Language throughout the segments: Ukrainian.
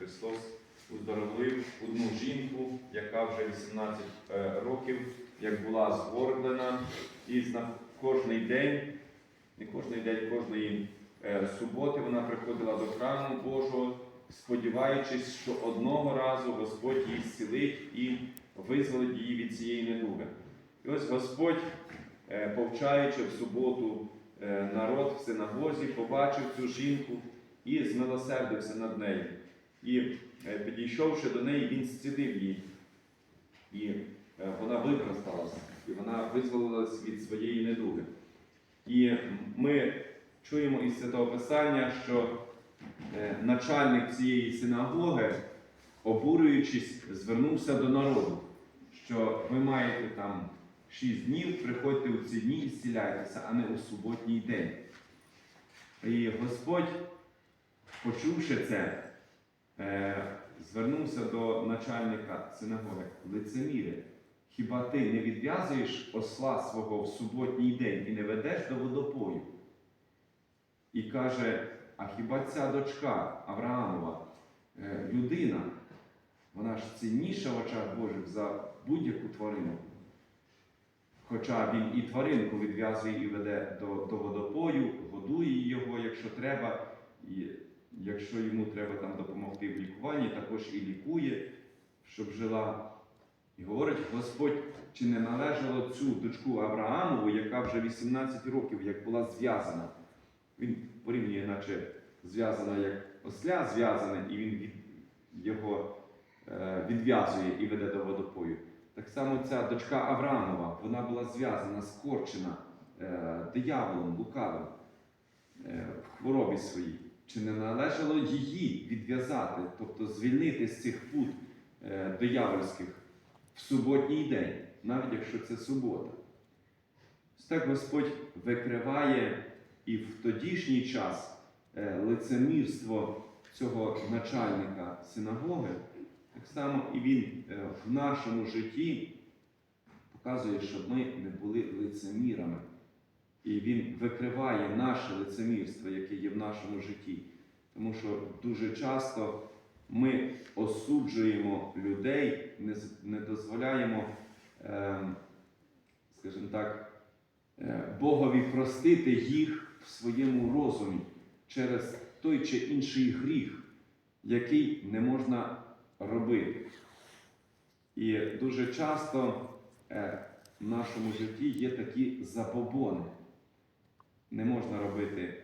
Христос уздоровив одну жінку, яка вже 18 е, років, як була згорблена, і на кожний день, не кожний день, кожної е, суботи вона приходила до храму Божого, сподіваючись, що одного разу Господь її зцілить і визволить її від цієї недуги. І ось Господь, е, повчаючи в суботу народ в синагозі, побачив цю жінку і змилосердився над нею. І е, підійшовши до неї, він зцілив її. І е, вона використалася, і вона визволилась від своєї недуги. І ми чуємо із Святого Писання, що е, начальник цієї синагоги, обурюючись, звернувся до народу, що ви маєте там шість днів, приходьте у ці дні і зціляйтеся, а не у суботній день. І Господь, почувши це, звернувся до начальника синагоги. Лицеміре, хіба ти не відв'язуєш осла свого в суботній день і не ведеш до водопою? І каже: а хіба ця дочка Авраамова, е, людина, вона ж цінніша в очах Божих за будь-яку тварину? Хоча він і тваринку відв'язує і веде до, до водопою, годує його, якщо треба, і якщо йому треба там допомогти в лікуванні, також і лікує, щоб жила. І говорить Господь, чи не належало цю дочку Авраамову, яка вже 18 років як була зв'язана. Він порівнює, наче зв'язана як осля зв'язане, і він від, його е, відв'язує і веде до водопою. Так само ця дочка Авраамова, вона була зв'язана, скорчена е, дияволом, лукавим е, в хворобі своїй. Чи не належало її відв'язати, тобто звільнити з цих пут е, диявольських в суботній день, навіть якщо це субота? Так Господь викриває і в тодішній час е, лицемірство цього начальника синагоги. Так само і він е, в нашому житті показує, щоб ми не були лицемірами. І він викриває наше лицемірство, яке є в нашому житті. Тому що дуже часто ми осуджуємо людей, не, дозволяємо, е, скажімо так, е, Богові простити їх в своєму розумі через той чи інший гріх, який не можна робити. І дуже часто е, в нашому житті є такі забобони. Не можна робити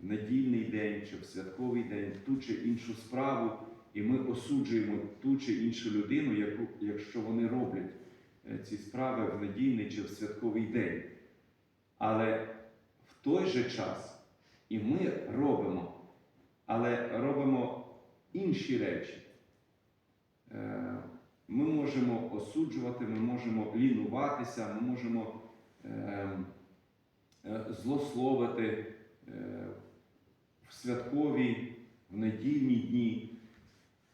в недільний день чи в святковий день ту чи іншу справу, і ми осуджуємо ту чи іншу людину, яку, якщо вони роблять е, ці справи в недільний чи в святковий день. Але в той же час і ми робимо, але робимо інші речі. Е, Ми можемо осуджувати, ми можемо лінуватися, ми можемо злословити е, в святкові, в недільні дні.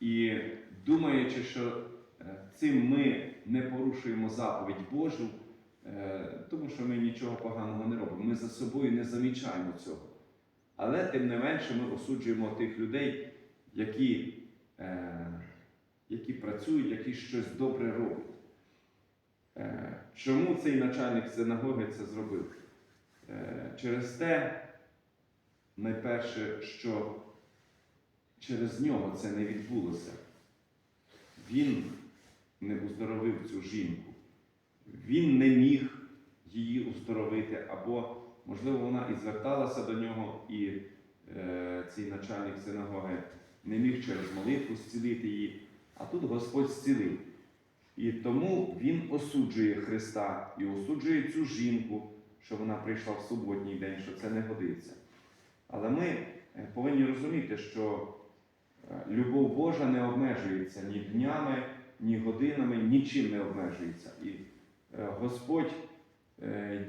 І думаючи, що е, цим ми не порушуємо заповідь Божу, е, тому що ми нічого поганого не робимо. Ми за собою не замічаємо цього. Але тим не менше ми осуджуємо тих людей, які, які працюють, які щось добре роблять. Чому цей начальник синагоги це зробив? Е, через те, найперше, що через нього це не відбулося. Він не уздоровив цю жінку. Він не міг її уздоровити, або, можливо, вона і зверталася до нього, і е, цей начальник синагоги не міг через молитву зцілити її, а тут Господь зцілив. І тому Він осуджує Христа і осуджує цю жінку, що вона прийшла в суботній день, що це не годиться. Але ми е, повинні розуміти, що е, любов Божа не обмежується ні днями, ні годинами, нічим не обмежується. І е, Господь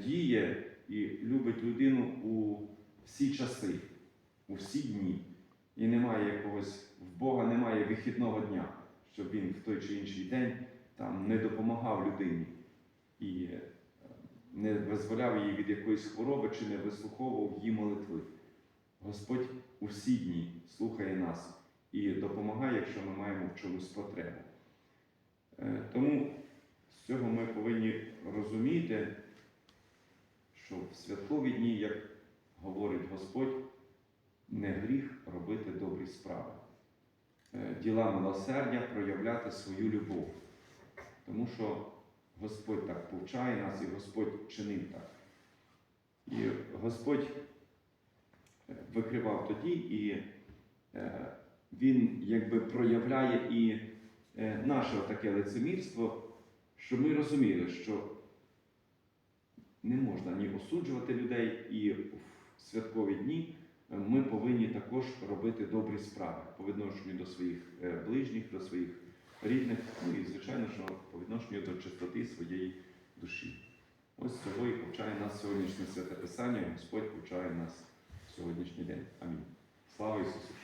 діє і любить людину у всі часи, у всі дні. І немає якогось, в Бога немає вихідного дня, щоб він в той чи інший день там не допомагав людині і не визволяв її від якоїсь хвороби чи не вислуховував її молитви. Господь усі дні слухає нас і допомагає, якщо ми маємо в чомусь потребу. Е, Тому з цього ми повинні розуміти, що в святкові дні, як говорить Господь, не гріх робити добрі справи, Е, діла милосердя, проявляти свою любов. Тому що Господь так повчає нас і Господь чинив так. І Господь е, викривав тоді, і е, Він якби проявляє і е, наше таке лицемірство, щоб ми розуміли, що не можна ні осуджувати людей, і в святкові дні ми повинні також робити добрі справи по відношенню до своїх ближніх, до своїх рідних, ну і, звичайно, що по відношенню до чистоти своєї душі. Ось цього і повчає нас сьогоднішнє святе Писання, Господь повчає нас в сьогоднішній день. Амінь. Слава Ісусу!